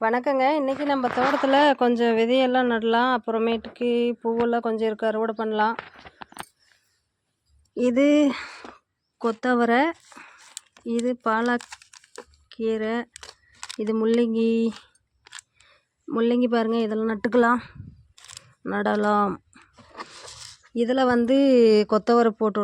வணக்கங்க. இன்றைக்கி நம்ம தோட்டத்தில் கொஞ்சம் விதையெல்லாம் நடலாம். அப்புறமேட்டுக்கு பூவெல்லாம் கொஞ்சம் இருக்க அறுவடை பண்ணலாம். இது கொத்தவரை இது பாலாக்கீரை இது முள்ளங்கி. முள்ளங்கி பாருங்கள் இதெல்லாம் நட்டுக்கலாம். நடலாம். இதில் வந்து கொத்தவரை போட்டு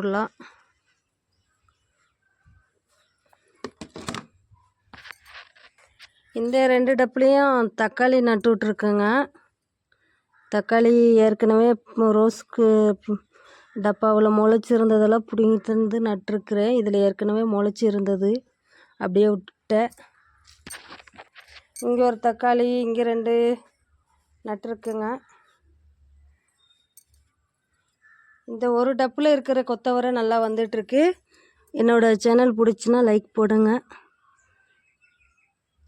இந்த ரெண்டு டப்புலையும் தக்காளி நட்டு விட்ருக்கேங்க தக்காளி ஏற்கனவே ரோஸ்க்கு டப்பாவில் முளைச்சி இருந்ததெல்லாம் பிடுங்கி தந்து நட்டுருக்குறேன். இதில் ஏற்கனவே முளைச்சி இருந்தது அப்படியே விட்டுட்டேன் இங்கே ஒரு தக்காளி இங்கே ரெண்டு நட்டுருக்குங்க. இந்த ஒரு டப்பில் இருக்கிற கொத்தவரை நல்லா வந்துட்டுருக்கு. என்னோடய சேனல் பிடிச்சின்னா லைக் போடுங்க.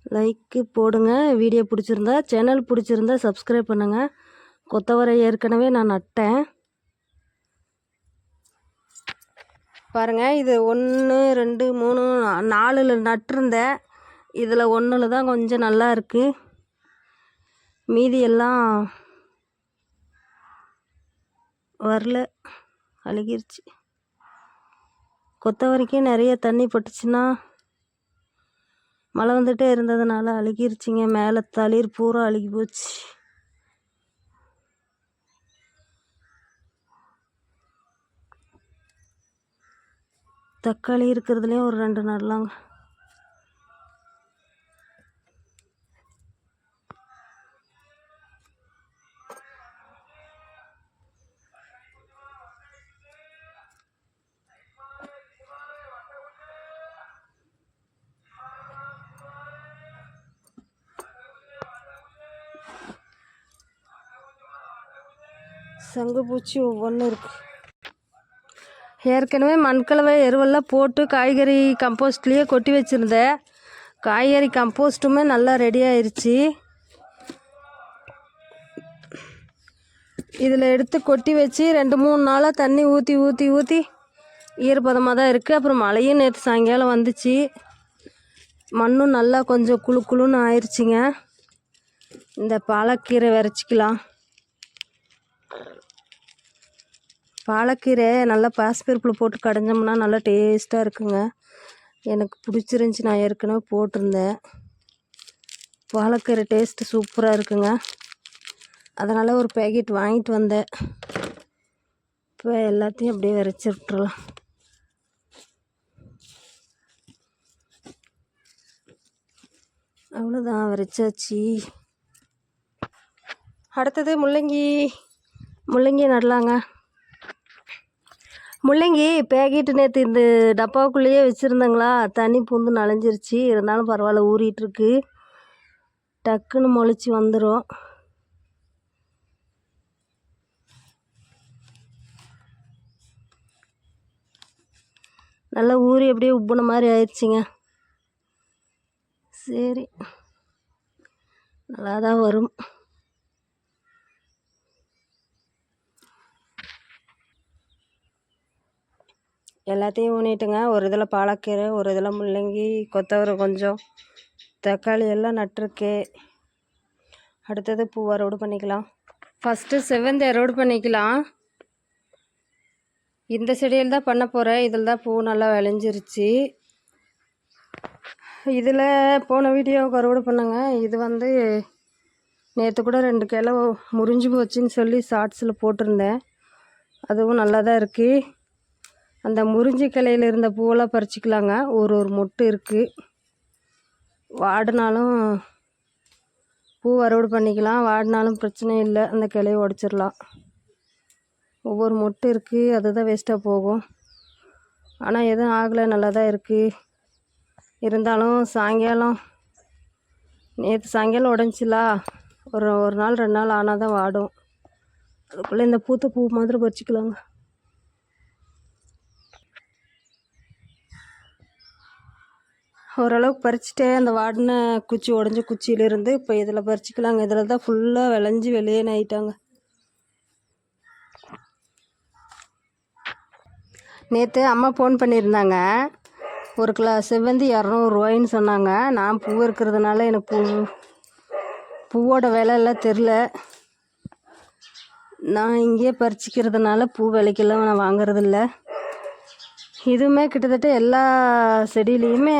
லைக்கு போடுங்க. வீடியோ பிடிச்சிருந்தா சேனல் பிடிச்சிருந்தா சப்ஸ்கிரைப் பண்ணுங்கள் கொத்தவரை ஏற்கனவே நான் நட்டேன். பாருங்கள் இது ஒன்று ரெண்டு மூணு நாலில் நட்டிருந்தேன். இதில் ஒன்றில் தான் கொஞ்சம் நல்லா இருக்குது மீதி எல்லாம் வரல. அழுகிருச்சு. கொத்தவரைக்கும் நிறைய தண்ணி பட்டுச்சுன்னா மழை வந்துட்டே இருந்ததுனால அழுகிருச்சிங்க. மேலே தளிர் பூரா அழுகி போச்சு. தக்காளி இருக்கிறதுலையும் ஒரு ரெண்டு நடலாங்க சங்குப்பூச்சி ஒவ்வொன்றும் இருக்குது ஏற்கனவே மண்கலவை எருவெல்லாம் போட்டு காய்கறி கம்போஸ்ட்லேயே கொட்டி வச்சுருந்தேன். காய்கறி கம்போஸ்ட்டுமே நல்லா ரெடி ஆயிடுச்சு இதில் எடுத்து கொட்டி வச்சு ரெண்டு மூணு நாளாக தண்ணி ஊற்றி ஊற்றி ஊற்றி ஈரப்பதமாக தான் இருக்குது அப்புறம் மழையும் நேற்று சாயங்காலம் வந்துச்சு. மண்ணும் நல்லா கொஞ்சம் குழு குழுன்னு ஆயிடுச்சிங்க இந்த பாலக்கீரை விரைச்சிக்கலாம். பாலக்கீரை நல்லா பாசிப்பருப்பில் போட்டு கடைஞ்சோம்னா நல்லா டேஸ்ட்டாக இருக்குங்க. எனக்கு பிடிச்சிருந்துச்சி. நான் ஏற்கனவே போட்டிருந்தேன். பாலக்கீரை டேஸ்ட்டு சூப்பராக இருக்குங்க. அதனால் ஒரு பேக்கெட் வாங்கிட்டு வந்தேன். இப்போ எல்லாத்தையும் அப்படியே விரைச்சி விட்டுறலாம். அவ்வளோதான் விரைச்சாச்சு. அடுத்தது முள்ளங்கி. முள்ளங்கி நடலாங்க. முள்ளங்கி பேக்கெட்டு நேற்று இந்த டப்பாவுக்குள்ளேயே வச்சுருந்தங்களா? தண்ணி பூந்து நனைஞ்சிருச்சு. இருந்தாலும் பரவாயில்ல ஊறிட்டுருக்கு. டக்குன்னு முளைச்சி வந்துடும் நல்லா ஊறி அப்படியே உப்புன மாதிரி ஆயிடுச்சிங்க. சரி. நல்லா தான் வரும். எல்லாத்தையும் ஊனிட்டுங்க. ஒரு இதில் பாலக்கீரை ஒரு இதில் முள்ளங்கி கொத்தவரை கொஞ்சம் தக்காளி எல்லாம் நட்டிருக்கு. அடுத்தது பூ அறுவடை பண்ணிக்கலாம். ஃபஸ்ட்டு செவ்வந்தி அறுவடை பண்ணிக்கலாம். இந்த செடியில் தான் பண்ண போகிறேன் இதில் தான் பூ நல்லா விளைஞ்சிருச்சு. இதில் போன வீடியோவுக்கு அறுவடை பண்ணேங்க. இது வந்து நேற்று கூட ரெண்டு கிலோ முறிஞ்சு போச்சுன்னு சொல்லி ஷார்ட்ஸில் போட்டிருந்தேன். அதுவும் நல்லா தான் இருக்குது அந்த முறிஞ்சி கிளையில் இருந்த பூவெல்லாம் பறிச்சிக்கலாங்க. ஒரு ஒரு மொட்டு இருக்குது வாடினாலும் பூ அறுவடை பண்ணிக்கலாம். வாடினாலும் பிரச்சனை இல்லை. அந்த கிளையை உடச்சிடலாம். ஒவ்வொரு மொட்டு இருக்குது அதுதான் வேஸ்ட்டாக போகும். ஆனால் எதுவும் ஆகலை. நல்லா தான் இருக்குது இருந்தாலும் சாயங்காலம் நேற்று சாயங்காலம் உடஞ்சிலா ஒரு ஒரு நாள் ரெண்டு நாள் ஆனால் தான் வாடும். அதுக்குள்ளே இந்த பூத்த பூ மாதிரி பறிச்சிக்கலாங்க. ஓரளவுக்கு பறிச்சுட்டே அந்த வாடின குச்சி உடஞ்ச குச்சியிலேருந்து இப்போ இதில் பறிச்சிக்கலாங்க. இதில் தான் ஃபுல்லாக விளைஞ்சி வெளியே ஆயிட்டாங்க நேற்று அம்மா ஃபோன் பண்ணியிருந்தாங்க. ஒரு கிலோ செவ்வந்தி இரநூறுவாயின்னு சொன்னாங்க. நான் பூ இருக்கிறதுனால எனக்கு பூ பூவோட விலை எல்லாம் தெரில நான் இங்கேயே பறிச்சிக்கிறதுனால பூ விலைக்கெல்லாம் நான் வாங்குறதில்ல. இதுவுமே கிட்டத்தட்ட எல்லா செடியிலையுமே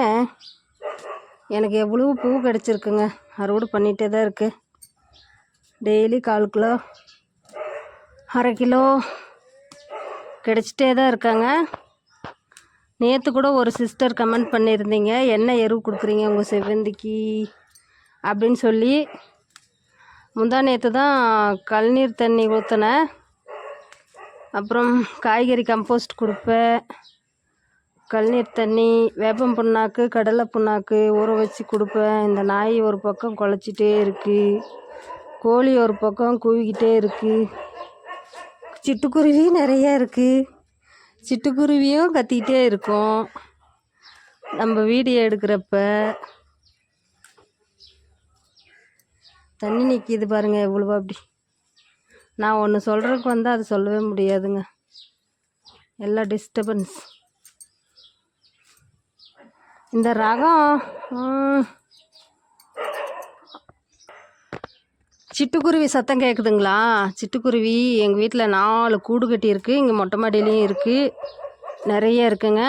எனக்கு எவ்வளோ பூ கிடச்சிருக்குங்க. அறுவடை பண்ணிகிட்டே தான் இருக்குது டெய்லி கால் கிலோ அரை கிலோ கிடச்சிட்டே தான் இருக்காங்க. நேற்று கூட ஒரு சிஸ்டர் கமெண்ட் பண்ணியிருந்தீங்க என்ன எருவு கொடுக்குறீங்க உங்கள் செவ்வந்திக்கு? அப்படின்னு சொல்லி. முந்தா நேற்று தான் கழுநீர் தண்ணி ஊற்றினேன் அப்புறம் காய்கறி கம்போஸ்ட் கொடுப்பேன். கழுநீர் தண்ணி வேப்பம் புண்ணாக்கு கடலை புண்ணாக்கு ஊற வச்சு கொடுப்பேன். இந்த நாய் ஒரு பக்கம் குலைச்சிட்டே இருக்குது கோழி ஒரு பக்கம் கூவிக்கிட்டே இருக்குது சிட்டுக்குருவி நிறைய இருக்குது சிட்டுக்குருவியும் கத்திக்கிட்டே இருக்கும். நம்ம வீடியோ எடுக்கிறப்ப தண்ணி நிற்கிது பாருங்கள் எவ்வளோவா அப்படி. நான் ஒன்று சொல்கிறதுக்கு வந்தால் அது சொல்லவே முடியாதுங்க. எல்லா டிஸ்டபன்ஸ் இந்த ரகம் சிட்டுக்குருவி சத்தம் கேட்குதுங்களா சிட்டுக்குருவி எங்கள் வீட்டில் நாலு கூடு கட்டியிருக்கு இங்கே மொட்டை மாடியிலையும் இருக்குது நிறைய இருக்குங்க.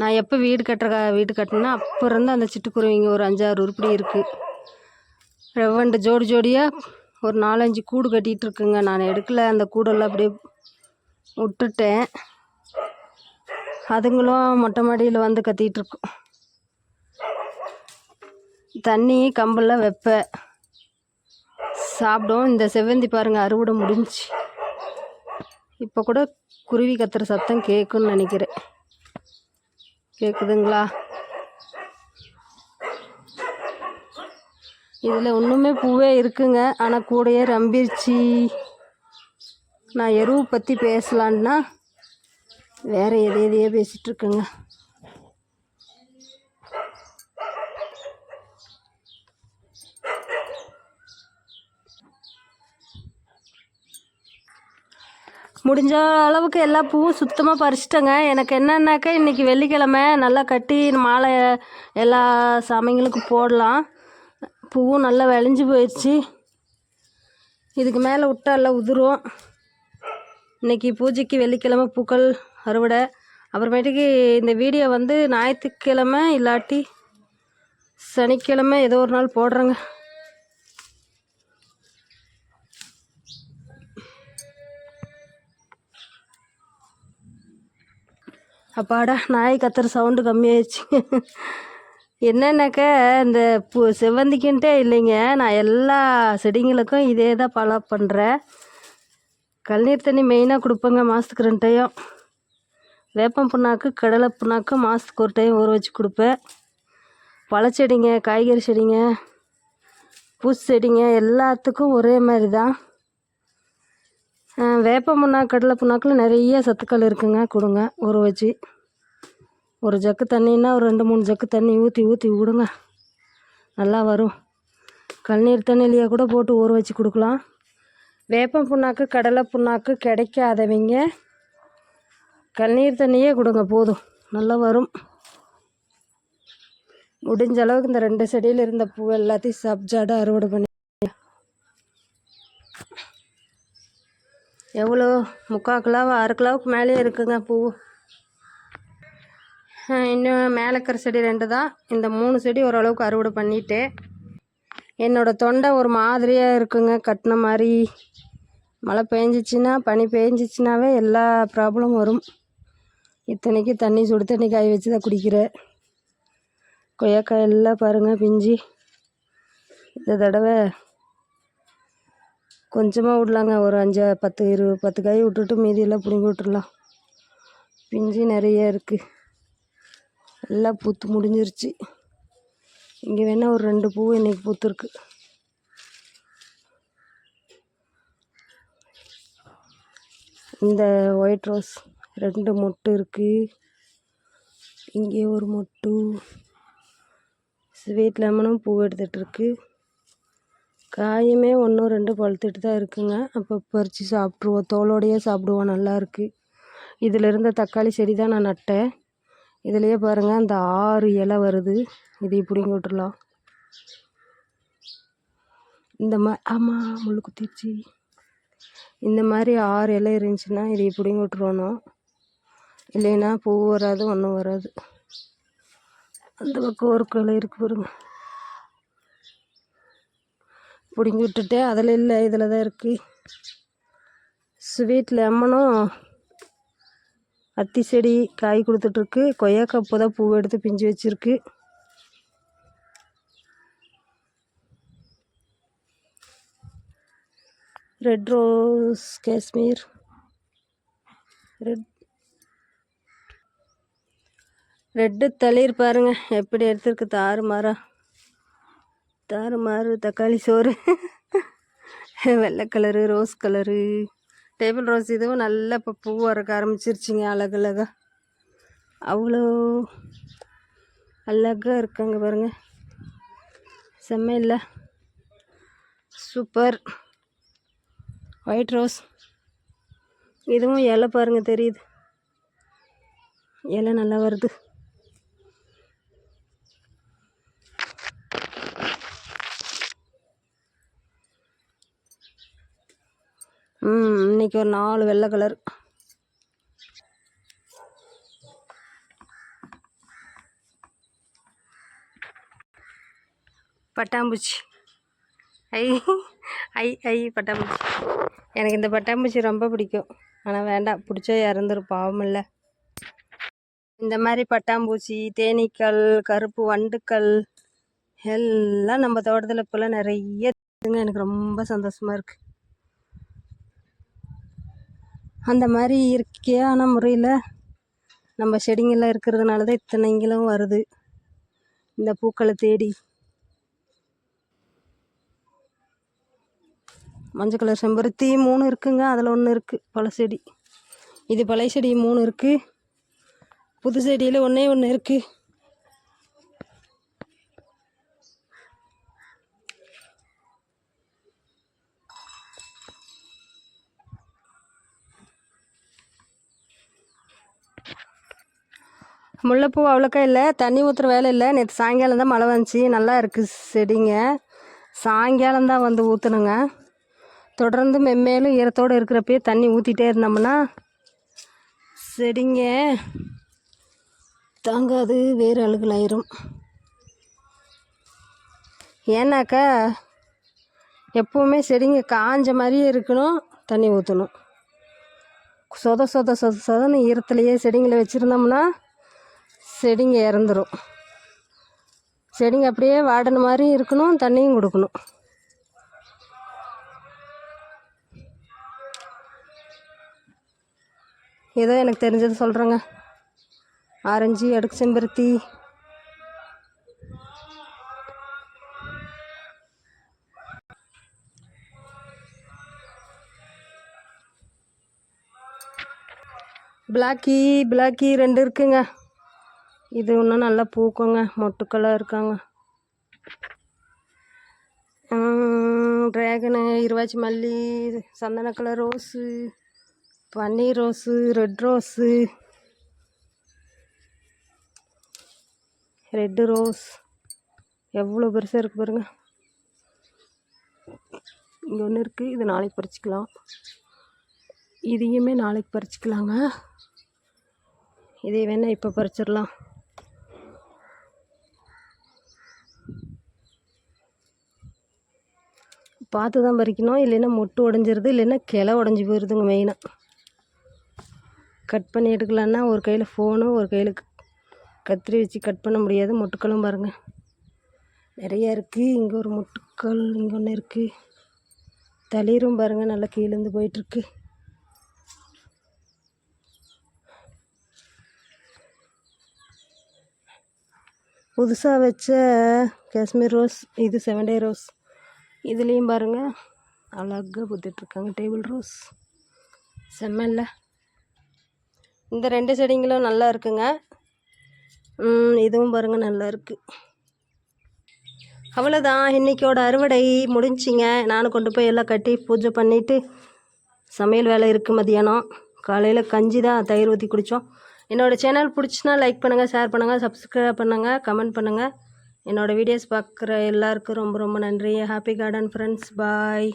நான் எப்போ வீடு கட்டுற வீடு கட்டினேன்னா அப்போ இருந்து அந்த சிட்டுக்குருவிங்க ஒரு அஞ்சாறு உருப்படி இருக்குது ரெவண்டு ஜோடி ஜோடியாக ஒரு நாலஞ்சு கூடு கட்டிகிட்டு இருக்குங்க. நான் எடுக்கல. அந்த கூடெல்லாம் அப்படியே விட்டுட்டேன். அதுங்களும் மொட்டை மாடியில் வந்து கத்திட்டு தண்ணி கம்பெல்லாம் வைப்பேன் சாப்பிடும் இந்த செவ்வந்தி பாருங்கள் அறுவடை முடிஞ்சு இப்போ கூட குருவி கத்துற சத்தம் கேட்குன்னு நினைக்கிறேன். கேட்குதுங்களா இதில் ஒன்றுமே பூவே இருக்குங்க. ஆனால் கூடயே ரம்பிருச்சு. நான் எருவு பற்றி பேசலான்னா வேறு எதை எதையோ பேசிகிட்ருக்குங்க முடிஞ்ச அளவுக்கு எல்லா பூவும் சுத்தமாக பறிச்சிட்டேங்க. எனக்கு என்னன்னாக்கா இன்றைக்கி வெள்ளிக்கிழமை நல்லா கட்டி மாலை எல்லா சாமிங்களுக்கும் போடலாம். பூவும் நல்லா விளைஞ்சி போயிடுச்சு இதுக்கு மேலே விட்டா எல்லாம் உதிரும். இன்றைக்கி பூஜைக்கு வெள்ளிக்கிழமை பூக்கள் அறுவடை. அப்புறமேட்டுக்கு இந்த வீடியோ வந்து ஞாயிற்றுக்கிழமை இல்லாட்டி சனிக்கிழமை ஏதோ ஒரு நாள் போடுறேங்க. அப்பாடா நாய் கத்துற சவுண்டு கம்மியாயிடுச்சு. என்னென்னாக்க இந்த பூ செவ்வந்திக்குன்ட்டே இல்லைங்க. நான் எல்லா செடிங்களுக்கும் இதே தான் ஃபாலோ பண்ணுறேன் கழுநீர் தண்ணி மெயினாக கொடுப்பேங்க மாதத்துக்கு ரெண்டு டைம் வேப்பம் புண்ணாக்கு கடலை புண்ணாக்கு மாதத்துக்கு ஒரு டைம் ஊற வச்சு கொடுப்பேன். பழச்செடிங்க காய்கறி செடிங்க பூச்சி செடிங்க எல்லாத்துக்கும் ஒரே மாதிரி தான் வேப்ப புண்ணாக்கு கடலை புண்ணாக்கில் நிறைய சத்துக்கள் இருக்குங்க. கொடுங்க. ஊற வச்சு. ஒரு ஜக்கு தண்ணின்னா ஒரு ரெண்டு மூணு ஜக்கு தண்ணி ஊற்றி ஊற்றி விடுங்க. நல்லா வரும். கண்ணீர் தண்ணிலேயே கூட போட்டு ஊற வச்சு கொடுக்கலாம். வேப்பம் புண்ணாக்கு கடலை புண்ணாக்கு கிடைக்காதவங்க கண்ணீர் தண்ணியே கொடுங்க. போதும். நல்லா வரும். முடிஞ்ச அளவுக்கு இந்த ரெண்டு செடியில் இருந்த பூ எல்லாத்தையும் சப்ஜாடாக அறுவடை பண்ணி எவ்வளோ? முக்கால் கிலோவா? அரை கிலோவுக்கு மேலேயே இருக்குங்க பூ. இன்னும் மேலே இருக்கிற செடி ரெண்டு தான். இந்த மூணு செடி ஓரளவுக்கு அறுவடை பண்ணிவிட்டு என்னோடய தொண்டை ஒரு மாதிரியாக இருக்குங்க கட்டின மாதிரி. மழை பெஞ்சிச்சின்னா பனி பெஞ்சிச்சின்னாவே எல்லா ப்ராப்ளமும் வரும். இத்தனைக்கு தண்ணி சுடு தண்ணி காய வச்சு தான் குடிக்கிறேன் கொய்யாக்காய் எல்லாம் பாருங்கள் பிஞ்சு. இந்த தடவை கொஞ்சமாக விடலாங்க. ஒரு அஞ்சு பத்து இருபது பத்து காய் விட்டுட்டு மீதியெல்லாம் பிடுங்கி விட்டுடலாம். பிஞ்சு நிறைய இருக்குது எல்லாம் பூத்து முடிஞ்சிருச்சு. இங்கே வேணால் ஒரு ரெண்டு பூ இன்றைக்கி பூத்துருக்கு. இந்த ஒயிட் ரோஸ் ரெண்டு மொட்டு இருக்குது இங்கே ஒரு மொட்டு. ஸ்வீட் லெமனும் பூ எடுத்துகிட்ருக்கு காயுமே ஒன்று ரெண்டு பழுத்துட்டு தான் இருக்குங்க. அப்போ பறித்து சாப்பிட்ருவோம் தோலோடையே சாப்பிடுவோம். நல்லா இருக்குது இதில் இருந்த தக்காளி செடி தான் நான் நட்டேன். இதுலேயே பாருங்கள் அந்த ஆறு இலை வருது. இதை பிடுங்கி விட்டுடலாம் இந்த மா ஆமாம் முழு குத்திடுச்சு இந்த மாதிரி ஆறு இலை இருந்துச்சுன்னா இதை பிடிங்கி விட்ருவணும் இல்லைன்னா பூ வராது ஒன்றும் வராது. அந்த பக்கம் ஒரு கிளை இருக்கு பாருங்கள் பிடுங்கி விட்டுட்டு அதில் இல்லை இதில் தான் இருக்குது ஸ்வீட் லெமனும் அத்தி செடி காய் கொடுத்துட்ருக்கு. கொய்யாக்கா இப்போ தான் பூ எடுத்து பிஞ்சு வச்சுருக்கு. Red rose Kashmir. Red. Red தளிர் பாருங்கள் எப்படி எடுத்துருக்கு தாறு மாறா தாறுமாறு தக்காளி சோறு. வெள்ளை colour rose colour. Table rose இதுவும் நல்லா இப்போ பூ வரக்க ஆரம்பிச்சிருச்சிங்க அழகழகா. அவ்வளோ அழகாக இருக்காங்க பாருங்க. செம்ம இல்லை சூப்பர். White rose. இதுவும் இலை பாருங்க தெரியுது. இலை நல்லா வருது. ம் இன்னைக்கு ஒரு நாலு வெள்ளை கலர். பட்டாம்பூச்சி. ஐ ஐ ஐ பட்டாம்பூச்சி. எனக்கு இந்த பட்டாம்பூச்சி ரொம்ப பிடிக்கும். ஆனால் வேண்டாம் பிடிச்சா இறந்துரு பாவம் இல்லை. இந்த மாதிரி பட்டாம்பூச்சி தேனீக்கள் கருப்பு வண்டுக்கள் எல்லாம் நம்ம தோட்டத்தில் இப்போல்லாம் நிறைய எனக்கு ரொம்ப சந்தோஷமாக இருக்குது அந்த மாதிரி இயற்கையான முறையில் நம்ம செடிங்கள்லாம் இருக்கிறதுனால தான் இத்தனைங்களும் வருது. இந்த பூக்களை தேடி. மஞ்சள் கலர் செம்பருத்தி மூணு இருக்குங்க. அதில் ஒன்று இருக்குது பழ செடி. இது பழைய செடி மூணு இருக்குது புது செடியில் ஒன்றே ஒன்று இருக்குது முல்லைப்பூ அவ்வளோக்கா இல்லை தண்ணி ஊற்றுற வேலை இல்லை. நேற்று சாயங்காலம் தான் மழை வந்துச்சு. நல்லா இருக்குது செடிங்க. சாயங்காலம் தான் வந்து ஊற்றணுங்க தொடர்ந்து மென்மேலும் ஈரத்தோடு இருக்கிறப்பயே தண்ணி ஊற்றிட்டே இருந்தோம்னா செடிங்க தாங்காது வேறு அழுகலாயிரும். ஏன்னாக்கா எப்போவுமே செடிங்க காஞ்ச மாதிரியே இருக்கணும் தண்ணி ஊற்றணும் சொத சொத சொத சொதன்னு ஈரத்துலையே செடிங்களை வச்சுருந்தோம்னா செடிங்க இறந்துரும். செடிங்க அப்படியே வாடின மாதிரி இருக்கணும் தண்ணியும் கொடுக்கணும். ஏதோ எனக்கு தெரிஞ்சது சொல்கிறேங்க ஆரஞ்சு அடுக்கு செம்பருத்தி. பிளாக்கி பிளாக்கி ரெண்டு இருக்குங்க. இது இன்னும் நல்லா பூக்குங்க. மொட்டுக்களாக இருக்காங்க. ட்ராகனு இருவாச்சி மல்லி சந்தன கலர் ரோஸு பன்னீர் rose red rose red rose எவ்வளோ பெருசாக இருக்குது பாருங்க. இங்கே ஒன்று இருக்குது இது நாளைக்கு பறிச்சிக்கலாம். இதையுமே நாளைக்கு பறிச்சிக்கலாங்க. இதை வேணால் இப்போ பறிச்சிடலாம். பார்த்து தான் பறிக்கணும். இல்லைன்னா மொட்டு உடஞ்சிருது இல்லைன்னா கிளை உடஞ்சி போயிடுதுங்க மெயினாக கட் பண்ணி எடுக்கலான்னா ஒரு கையில் ஃபோனு ஒரு கையில் கத்திரி வச்சு கட் பண்ண முடியாது. மொட்டுக்களும் பாருங்கள் நிறையா இருக்குது இங்கே ஒரு மொட்டுக்கள் இங்கே ஒன்று இருக்குது தளிரும் பாருங்கள் நல்லா கீழேருந்து போயிட்டுருக்கு. புதுசாக வச்ச காஷ்மீர் ரோஸ் இது செவன் டே ரோஸ். இதுலேயும் பாருங்கள் அழகாக பூத்துட்ருக்காங்க டேபிள் ரோஸ் செம்மல்ல. இந்த ரெண்டு செடிங்களும் நல்லா இருக்குங்க. இதுவும் பாருங்கள் நல்லா இருக்குது அவ்வளோதான் இன்றைக்கோட அறுவடை முடிஞ்சிங்க நானும் கொண்டு போய் எல்லாம் கட்டி பூஜை பண்ணிவிட்டு சமையல் வேலை இருக்குது மதியானம். காலையில் கஞ்சி தான் தயிர் ஊற்றி குடித்தோம் என்னோடய சேனல் பிடிச்சினா லைக் பண்ணுங்கள் ஷேர் பண்ணுங்கள் சப்ஸ்கிரைப் பண்ணுங்கள் கமெண்ட் பண்ணுங்கள் என்னோடய வீடியோஸ் பார்க்குற எல்லாருக்கும் ரொம்ப ரொம்ப நன்றி. Happy garden friends bye